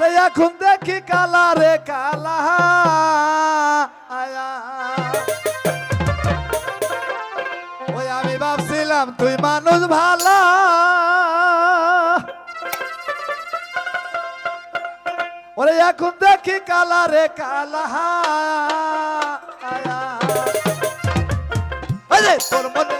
ওরে এখন দেখি কালা রে কালা। ওই আমি ভাবছিলাম তুই মানুষ ভালো। ওরে এখন দেখি কালা রে কালা। তোর মনে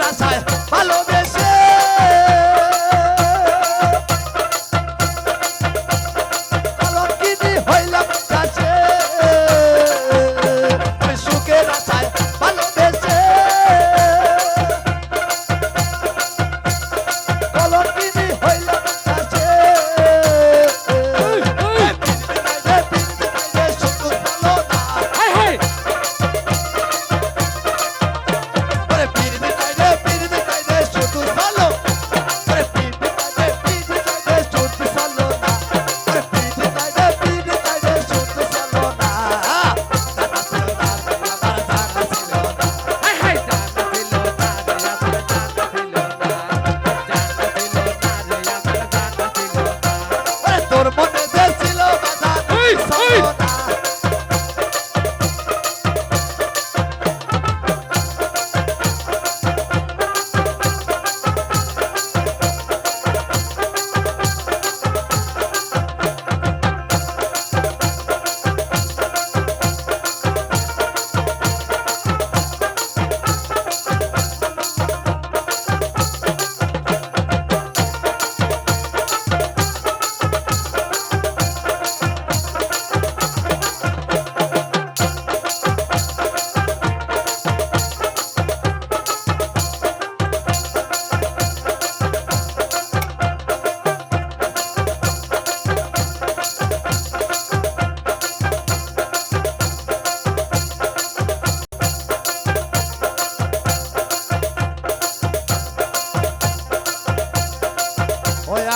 আশায় ভালোবেসে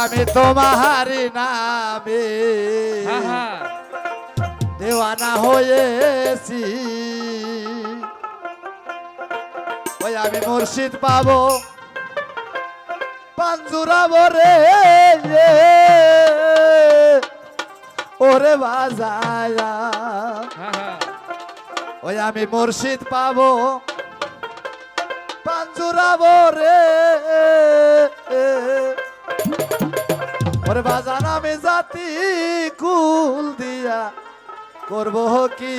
আমি তোমার নামে। দেওয়ানা হয়েছি। ওই আমি মুর্শিদ পাবো। পাঞ্জুরাবো রে ওরে বাজায়া। ওই আমি মুর্শিদ পাবো। পাঞ্জুরাবো রে। ওরে বাজান আমি জাতি কুল দিয়া করব কি?